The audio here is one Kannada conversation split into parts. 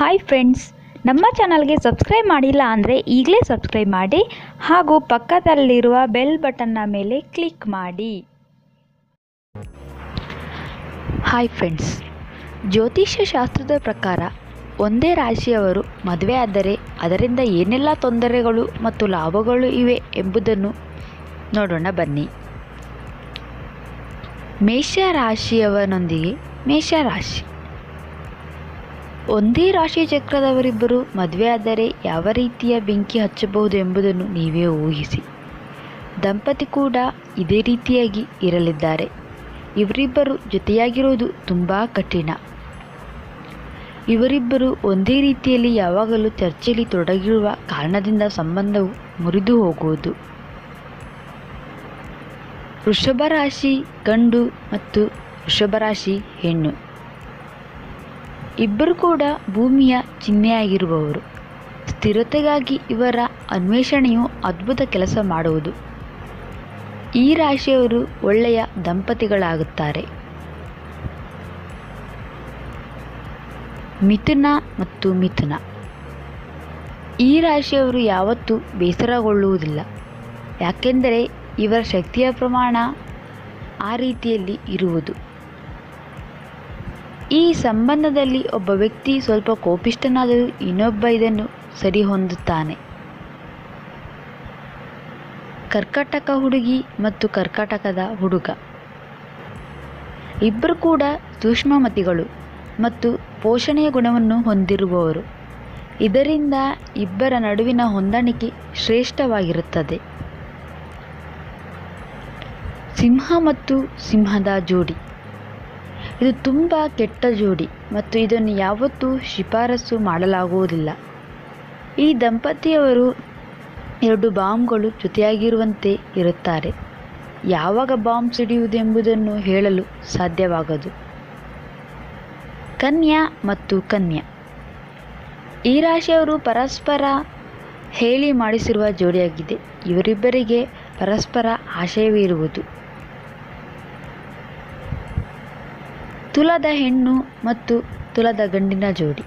ಹಾಯ್ ಫ್ರೆಂಡ್ಸ್ ನಮ್ಮ ಚಾನಲ್ಗೆ ಸಬ್ಸ್ಕ್ರೈಬ್ ಮಾಡಿಲ್ಲ ಅಂದರೆ ಈಗಲೇ ಸಬ್ಸ್ಕ್ರೈಬ್ ಮಾಡಿ ಹಾಗೂ ಪಕ್ಕದಲ್ಲಿರುವ ಬೆಲ್ ಬಟನ್ನ ಮೇಲೆ ಕ್ಲಿಕ್ ಮಾಡಿ. ಹಾಯ್ ಫ್ರೆಂಡ್ಸ್ ಜ್ಯೋತಿಷ್ಯ ಶಾಸ್ತ್ರದ ಪ್ರಕಾರ ಒಂದೇ ರಾಶಿಯವರು ಮದುವೆ ಆದರೆ ಅದರಿಂದ ಏನೆಲ್ಲ ತೊಂದರೆಗಳು ಮತ್ತು ಲಾಭಗಳು ಇವೆ ಎಂಬುದನ್ನು ನೋಡೋಣ ಬನ್ನಿ. ಮೇಷ ರಾಶಿಯವನೊಂದಿಗೆ ಮೇಷರಾಶಿ ಒಂದೇ ರಾಶಿ ಚಕ್ರದವರಿಬ್ಬರು ಮದುವೆಯಾದರೆ ಯಾವ ರೀತಿಯ ಬೆಂಕಿ ಹಚ್ಚಬಹುದು ಎಂಬುದನ್ನು ನೀವೇ ಊಹಿಸಿ. ದಂಪತಿ ಕೂಡ ಇದೇ ರೀತಿಯಾಗಿ ಇರಲಿದ್ದಾರೆ. ಇವರಿಬ್ಬರು ಜೊತೆಯಾಗಿರುವುದು ತುಂಬ ಕಠಿಣ. ಇವರಿಬ್ಬರು ಒಂದೇ ರೀತಿಯಲ್ಲಿ ಯಾವಾಗಲೂ ಚರ್ಚೆಯಲ್ಲಿ ತೊಡಗಿರುವ ಕಾರಣದಿಂದ ಸಂಬಂಧವು ಮುರಿದು ಹೋಗುವುದು. ವೃಷಭ ರಾಶಿ ಗಂಡು ಮತ್ತು ವೃಷಭ ರಾಶಿ ಹೆಣ್ಣು. ಇಬ್ಬರು ಕೂಡ ಭೂಮಿಯ ಚಿಹ್ನೆಯಾಗಿರುವವರು ಸ್ಥಿರತೆಗಾಗಿ ಇವರ ಅನ್ವೇಷಣೆಯು ಅದ್ಭುತ ಕೆಲಸ ಮಾಡುವುದು. ಈ ರಾಶಿಯವರು ಒಳ್ಳೆಯ ದಂಪತಿಗಳಾಗುತ್ತಾರೆ. ಮಿಥುನ ಮತ್ತು ಮಿಥುನ. ಈ ರಾಶಿಯವರು ಯಾವತ್ತೂ ಬೇಸರಗೊಳ್ಳುವುದಿಲ್ಲ. ಯಾಕೆಂದರೆ ಇವರ ಶಕ್ತಿಯ ಪ್ರಮಾಣ ಆ ರೀತಿಯಲ್ಲಿ ಇರುವುದು. ಈ ಸಂಬಂಧದಲ್ಲಿ ಒಬ್ಬ ವ್ಯಕ್ತಿ ಸ್ವಲ್ಪ ಕೋಪಿಷ್ಠನಾದರೂ ಇನ್ನೊಬ್ಬ ಇದನ್ನು ಸರಿಹೊಂದುತ್ತಾನೆ. ಕರ್ಕಾಟಕ ಹುಡುಗಿ ಮತ್ತು ಕರ್ಕಾಟಕದ ಹುಡುಗ. ಇಬ್ಬರು ಕೂಡ ಸೂಕ್ಷ್ಮಮತಿಗಳು ಮತ್ತು ಪೋಷಣೆಯ ಗುಣವನ್ನು ಹೊಂದಿರುವವರು. ಇದರಿಂದ ಇಬ್ಬರ ನಡುವಿನ ಹೊಂದಾಣಿಕೆ ಶ್ರೇಷ್ಠವಾಗಿರುತ್ತದೆ. ಸಿಂಹ ಮತ್ತು ಸಿಂಹದ ಜೋಡಿ. ಇದು ತುಂಬ ಕೆಟ್ಟ ಜೋಡಿ ಮತ್ತು ಇದನ್ನು ಯಾವತ್ತೂ ಶಿಫಾರಸು ಮಾಡಲಾಗುವುದಿಲ್ಲ. ಈ ದಂಪತಿಯವರು ಎರಡು ಬಾಂಬ್ಗಳು ಜೊತೆಯಾಗಿರುವಂತೆ ಇರುತ್ತಾರೆ. ಯಾವಾಗ ಬಾಂಬ್ ಸಿಡಿಯುವುದೆಂಬುದನ್ನು ಹೇಳಲು ಸಾಧ್ಯವಾಗದು. ಕನ್ಯಾ ಮತ್ತು ಕನ್ಯಾ. ಈ ರಾಶಿಯವರು ಪರಸ್ಪರ ಹೇಳಿ ಮಾಡಿಸಿರುವ ಜೋಡಿಯಾಗಿದೆ. ಇವರಿಬ್ಬರಿಗೆ ಪರಸ್ಪರ ಆಶಯವಿರುವುದು ತುಲದ ಹೆಣ್ಣು ಮತ್ತು ತುಲದ ಗಂಡಿನ ಜೋಡಿ.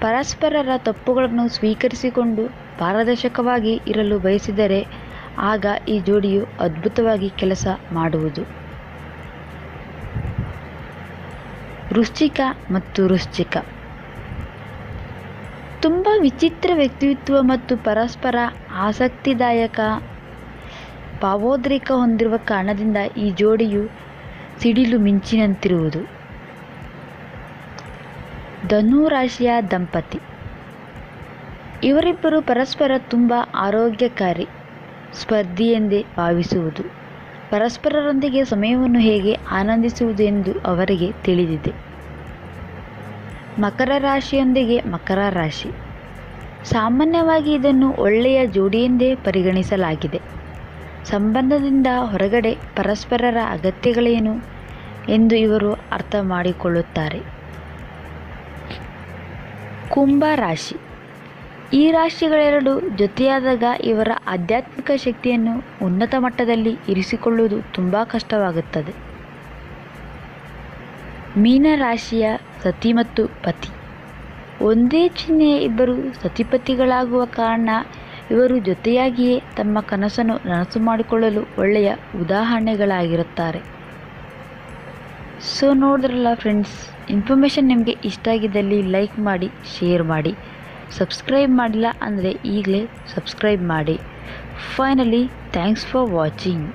ಪರಸ್ಪರರ ತಪ್ಪುಗಳನ್ನು ಸ್ವೀಕರಿಸಿಕೊಂಡು ಪಾರದರ್ಶಕವಾಗಿ ಇರಲು ಬಯಸಿದರೆ ಆಗ ಈ ಜೋಡಿಯು ಅದ್ಭುತವಾಗಿ ಕೆಲಸ ಮಾಡುವುದು. ವೃಶ್ಚಿಕ ಮತ್ತು ವೃಶ್ಚಿಕ. ತುಂಬ ವಿಚಿತ್ರ ವ್ಯಕ್ತಿತ್ವ ಮತ್ತು ಪರಸ್ಪರ ಆಸಕ್ತಿದಾಯಕ ಭಾವೋದ್ರಿಕ ಹೊಂದಿರುವ ಕಾರಣದಿಂದ ಈ ಜೋಡಿಯು ಸಿಡಿಲು ಮಿಂಚಿನಂತಿರುವುದು. ಧನು ರಾಶಿಯ ದಂಪತಿ. ಇವರಿಬ್ಬರು ಪರಸ್ಪರ ತುಂಬ ಆರೋಗ್ಯಕಾರಿ ಸ್ಪರ್ಧಿ ಎಂದೇ ಭಾವಿಸುವುದು. ಪರಸ್ಪರರೊಂದಿಗೆ ಸಮಯವನ್ನು ಹೇಗೆ ಆನಂದಿಸುವುದು ಎಂದು ಅವರಿಗೆ ತಿಳಿದಿದೆ. ಮಕರ ರಾಶಿಯೊಂದಿಗೆ ಮಕರ ರಾಶಿ. ಸಾಮಾನ್ಯವಾಗಿ ಇದನ್ನು ಒಳ್ಳೆಯ ಜೋಡಿಯೆಂದೇ ಪರಿಗಣಿಸಲಾಗಿದೆ. ಸಂಬಂಧದಿಂದ ಹೊರಗಡೆ ಪರಸ್ಪರರ ಅಗತ್ಯಗಳೇನು ಎಂದು ಇವರು ಅರ್ಥ ಮಾಡಿಕೊಳ್ಳುತ್ತಾರೆ ಕುಂಭ ರಾಶಿ. ಈ ರಾಶಿಗಳೆರಡು ಜೊತೆಯಾದಾಗ ಇವರ ಆಧ್ಯಾತ್ಮಿಕ ಶಕ್ತಿಯನ್ನು ಉನ್ನತ ಮಟ್ಟದಲ್ಲಿ ಇರಿಸಿಕೊಳ್ಳುವುದು ತುಂಬ ಕಷ್ಟವಾಗುತ್ತದೆ. ಮೀನ ರಾಶಿಯ ಸತಿ ಮತ್ತು ಪತಿ. ಒಂದೇ ಚಿಹ್ನೆಯ ಇಬ್ಬರು ಸತಿಪತಿಗಳಾಗುವ ಕಾರಣ ಇವರು ಜೊತೆಯಾಗಿಯೇ ತಮ್ಮ ಕನಸನ್ನು ನನಸು ಮಾಡಿಕೊಳ್ಳಲು ಒಳ್ಳೆಯ ಉದಾಹರಣೆಗಳಾಗಿರುತ್ತಾರೆ. ಸೊ ನೋಡಿದ್ರಲ್ಲ ಫ್ರೆಂಡ್ಸ್ ಇನ್ಫಾರ್ಮೇಷನ್ ನಿಮಗೆ ಇಷ್ಟ ಆಗಿದ್ದಲ್ಲಿ ಲೈಕ್ ಮಾಡಿ ಶೇರ್ ಮಾಡಿ. ಸಬ್ಸ್ಕ್ರೈಬ್ ಮಾಡಿಲ್ಲ ಅಂದರೆ ಈಗಲೇ ಸಬ್ಸ್ಕ್ರೈಬ್ ಮಾಡಿ. Finally thanks for watching